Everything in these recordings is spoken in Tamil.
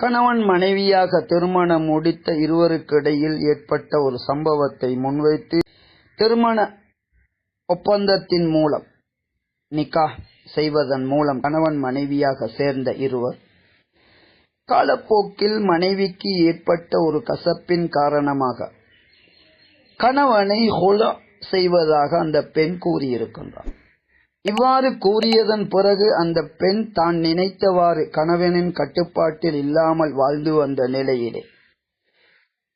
கணவன் மனைவியாக திருமணம் முடித்த இருவருக்கிடையில் ஏற்பட்ட ஒரு சம்பவத்தை முன்வைத்து திருமண ஒப்பந்தத்தின் மூலம் நிக்கா செய்வதன் மூலம் கணவன் மனைவியாக சேர்ந்த இருவர் காலப்போக்கில் மனைவிக்கு ஏற்பட்ட ஒரு கசப்பின் காரணமாக கணவனை ஹொல செய்வதாக அந்த பெண் கூறியிருக்கின்றார். இவ்வாறு கூறியதன் பிறகு அந்த பெண் தான் நினைத்தவாறு கணவனின் கட்டுப்பாட்டில் இல்லாமல் வாழ்ந்து வந்த நிலையிலே.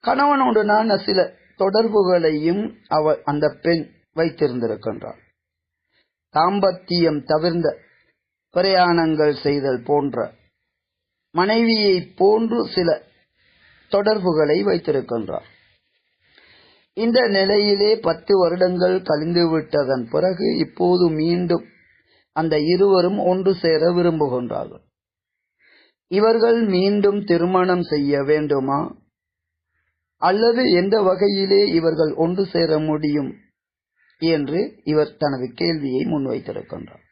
கணவனுடனான சில தொடர்புகளையும் அவள் அந்த பெண் வைத்திருந்திருக்கின்றார் தாம்பத்தியம் தவிர்ந்த பிரயாணங்கள் செய்தல் போன்ற மனைவியை போன்று சில தொடர்புகளை வைத்திருக்கின்றார் இந்த நிலையிலே பத்து வருடங்கள் கழிந்துவிட்டதன் பிறகு இப்போது மீண்டும் அந்த இருவரும் ஒன்று சேர விரும்புகின்றார்கள். இவர்கள் மீண்டும் திருமணம் செய்ய வேண்டுமா? அல்லது எந்த வகையிலே இவர்கள் ஒன்று சேர முடியும்? என்று இவர் தனது கேள்வியை முன்வைத்திருக்கின்றார்.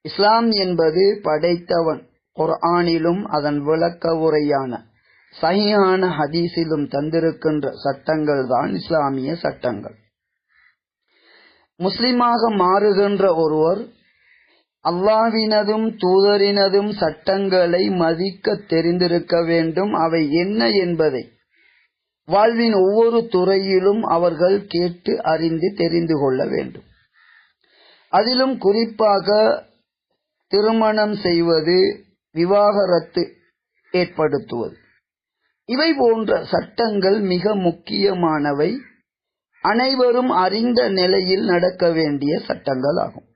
இஸ்லாம் என்பது படைத்தவன் குர்ஆனிலும் அதன் விளக்க உரையான சகியான ஹதீஸிலும் தந்திருக்கின்ற சட்டங்கள் தான் இஸ்லாமிய சட்டங்கள். முஸ்லிமாக மாறுகின்ற ஒருவர் அல்லாவினதும் தூதரினதும் சட்டங்களை மதிக்க தெரிந்திருக்க வேண்டும். அவை என்ன என்பதை வாழ்வின் ஒவ்வொரு துறையிலும் அவர்கள் கேட்டு அறிந்து தெரிந்து கொள்ள வேண்டும். அதிலும் குறிப்பாக திருமணம் செய்வது விவாகரத்து ஏற்படுத்துவது. இவை போன்ற சட்டங்கள் மிக முக்கியமானவை. அனைவரும் அறிந்த நிலையில் நடக்க வேண்டிய சட்டங்கள் ஆகும்.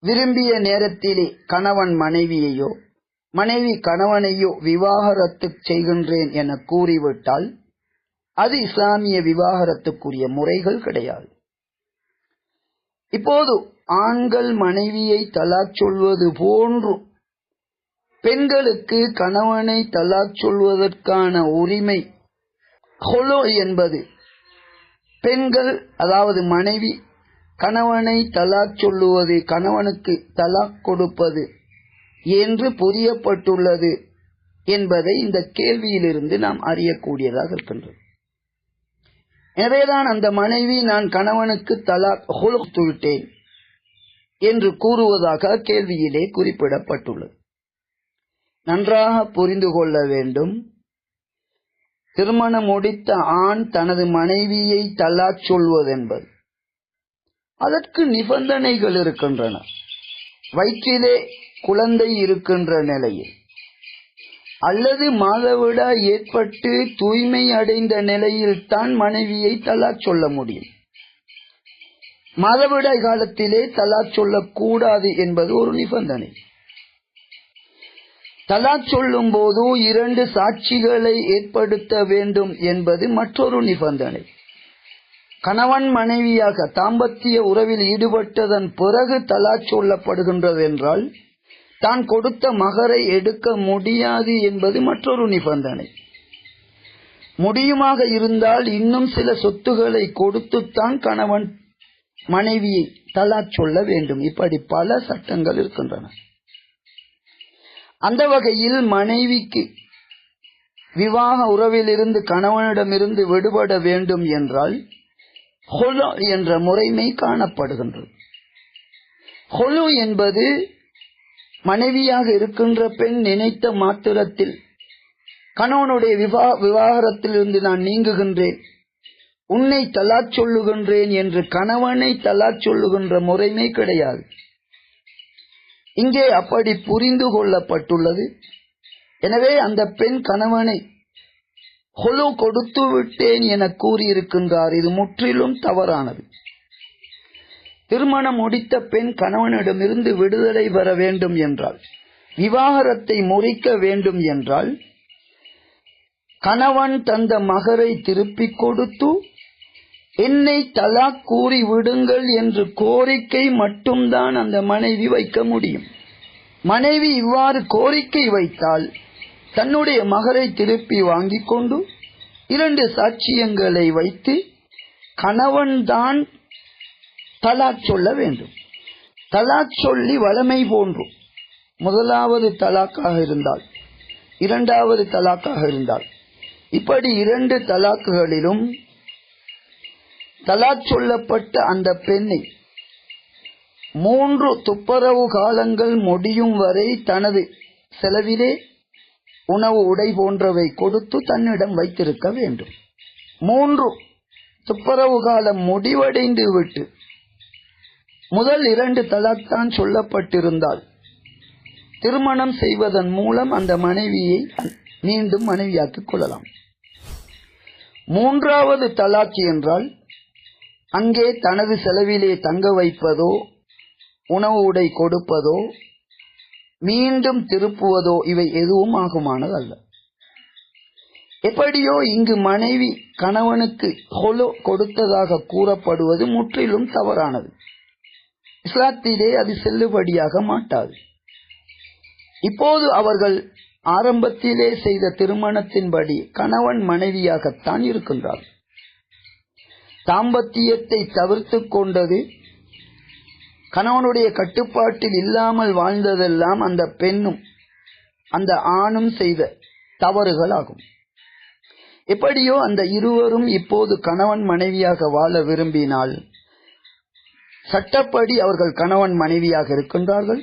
விரும்பிய நேரத்திலே கணவன் மனைவியையோ மனைவி கணவனையோ விவாகரத்து செய்கின்றேன் என கூறிவிட்டால் அது இஸ்லாமிய விவாகரத்துக்குரிய முறைகள் கிடையாது. இப்போது ஆண்கள் மனைவியை தலாக் சொல்வது போன்று பெண்களுக்கு கணவனை தலாக் சொல்வதற்கான உரிமை ஹொலோ என்பது பெண்கள் அதாவது மனைவி கணவனை தலாக் சொல்லுவது கணவனுக்கு தலாக் கொடுப்பது என்று புரியப்பட்டுள்ளது என்பதை இந்த கேள்வியிலிருந்து நாம் அறியக்கூடியதாக இருக்கின்றது. எனவேதான் அந்த மனைவி நான் கணவனுக்கு தலாக் கொடுத்து விட்டேன் என்று கூறுவதாக கேள்வியிலே குறிப்பிடப்பட்டுள்ளது. நன்றாக புரிந்து கொள்ள வேண்டும். திருமணம் முடித்த ஆண் தனது மனைவியை தலாக் சொல்வதென்பது. அதற்கு நிபந்தனைகள் இருக்கின்றன. வயிற்றிலே குழந்தை இருக்கின்ற நிலையில் அல்லது மாதவிடா ஏற்பட்டு தூய்மை அடைந்த நிலையில் தான் மனைவியை தலாக் சொல்ல முடியும். மாதவிடாய் காலத்திலே தலாக் சொல்லக்கூடாது என்பது ஒரு நிபந்தனை. தலாக் சொல்லும் போது இரண்டு சாட்சிகளை ஏற்படுத்த வேண்டும் என்பது மற்றொரு நிபந்தனை. கணவன் மனைவியாக தாம்பத்திய உறவில் ஈடுபட்டதன் பிறகு தலாக் சொல்லப்படுகின்றது என்றால் தான் கொடுத்த மகரை எடுக்க முடியாது என்பது மற்றொரு நிபந்தனை. முடியுமாக இருந்தால் இன்னும் சில சொத்துக்களை கொடுத்துத்தான் கணவன் மனைவியை தலாக் சொல்ல வேண்டும். இப்படி பல சட்டங்கள் இருக்கின்றன. அந்த வகையில் மனைவிக்கு விவாக உறவிலிருந்து கணவனிடமிருந்து விடுபட வேண்டும் என்றால் ஹொலு என்ற முறைமை காணப்படுகின்றது. ஹொலு என்பது மனைவியாக இருக்கின்ற பெண் நினைத்த மாத்திரத்தில் கணவனுடைய விவா விவாகரத்திலிருந்து நான் நீங்குகின்றேன் உன்னை தலாச் சொல்லுகின்றேன் என்று கணவனை தலாச் சொல்லுகின்ற முறைமை கிடையாது. இங்கே அப்படி புரிந்து கொள்ளப்பட்டுள்ளது. எனவே அந்த பெண் கணவனை ஹொலு கொடுத்து விட்டேன் என கூறியிருக்கின்றார். இது முற்றிலும் தவறானது. திருமணம் முடித்த பெண் கணவனிடமிருந்து விடுதலை பெற வேண்டும் என்றால் விவாகரத்தை முறிக்க வேண்டும் என்றால் கணவன் தந்த மகரை திருப்பிக் கொடுத்து என்னை தலாக் கூறி விடுங்கள் என்று கோரிக்கை மட்டும்தான் அந்த மனைவி வைக்க முடியும். மனைவி இவ்வாறு கோரிக்கை வைத்தால் தன்னுடைய மகரை திருப்பி வாங்கிக் கொண்டு இரண்டு சாட்சியங்களை வைத்து கணவன்தான் தலாக் சொல்ல வேண்டும். தலாக் சொல்லி வளமை போன்றும். முதலாவது தலாக்காக இருந்தால் இரண்டாவது தலாக்காக இருந்தால் இப்படி இரண்டு தலாக்குகளிலும் தலாக் சொல்லப்பட்ட அந்த பெண்ணை மூன்று துப்புரவு காலங்கள் முடியும் வரை தனது செலவிலே உணவு உடை போன்றவை கொடுத்து தன்னிடம் வைத்திருக்க வேண்டும். மூன்று துப்புரவு காலம் முடிவடைந்து விட்டு முதல் இரண்டு தலாக் தான் சொல்லப்பட்டிருந்தால் திருமணம் செய்வதன் மூலம் அந்த மனைவியை மீண்டும் மனைவியாக்கிக் கொள்ளலாம். மூன்றாவது தலாக் என்றால் அங்கே தனது செலவிலே தங்க வைப்பதோ உணவு உடை கொடுப்பதோ மீண்டும் திருப்புவதோ இவை எதுவும் ஆகுமானது அல்ல எப்படியோ இங்கு மனைவி கணவனுக்கு ஹொலோ கொடுத்ததாக கூறப்படுவது முற்றிலும் தவறானது. இஸ்லாத்திலே அது செல்லுபடியாக மாட்டாது. இப்போது அவர்கள் ஆரம்பத்திலே செய்த திருமணத்தின்படி கணவன் மனைவியாகத்தான் இருக்கின்றார்கள் தாம்பத்தியத்தை தவிர்த்து கொண்டது கணவனுடைய கட்டுப்பாட்டில் இல்லாமல் வாழ்ந்ததெல்லாம் அந்த பெண்ணும் அந்த ஆணும் செய்த தவறுகள் ஆகும் எப்படியோ அந்த இருவரும் இப்போது கணவன் மனைவியாக வாழ விரும்பினால் சட்டப்படி அவர்கள் கணவன் மனைவியாக இருக்கின்றார்கள்.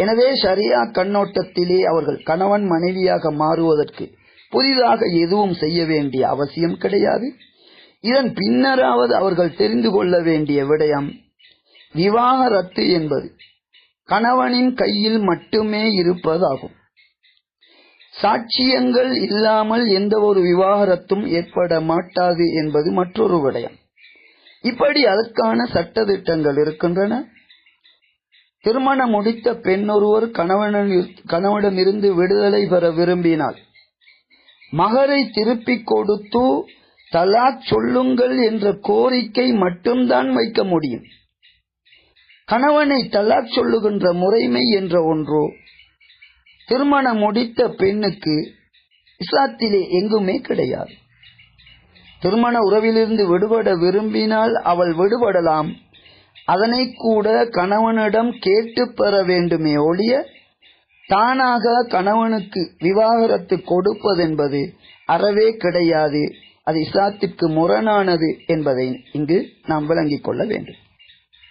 எனவே சரியா கண்ணோட்டத்திலே அவர்கள் கணவன் மனைவியாக மாறுவதற்கு புதிதாக எதுவும் செய்ய வேண்டிய அவசியம் கிடையாது. இதன் பின்னராவது அவர்கள் தெரிந்து கொள்ள வேண்டிய விடயம் விவாகரத்து என்பது. கணவனின் கையில் மட்டுமே இருப்பதாகும். சாட்சியங்கள் இல்லாமல் எந்த ஒரு விவாகரத்தும் ஏற்பட மாட்டாது என்பது மற்றொரு விடயம். இப்படி அதற்கான சட்டத்திட்டங்கள் இருக்கின்றன. திருமணம் முடித்த பெண்ணொருவர் கணவனிடமிருந்து விடுதலை பெற விரும்பினால் மகரை திருப்பிக் கொடுத்து தலாக் சொல்லுங்கள் என்ற கோரிக்கை மட்டும்தான் வைக்க முடியும். கணவனை தலாக் சொல்லுகின்ற முறைமை என்ற ஒன்றோ திருமணம் முடித்த பெண்ணுக்கு இஸ்லாத்திலே எங்குமே கிடையாது. திருமண உறவிலிருந்து விடுபட விரும்பினால் அவள் விடுபடலாம். அதனை கூட கணவனிடம் கேட்டு பெற வேண்டுமே ஒழிய தானாக கணவனுக்கு விவாகரத்து கொடுப்பதென்பது அறவே கிடையாது. அது இஸ்லாத்திற்கு முரணானது என்பதை இங்கு நாம் விளங்கிக் கொள்ள வேண்டும்.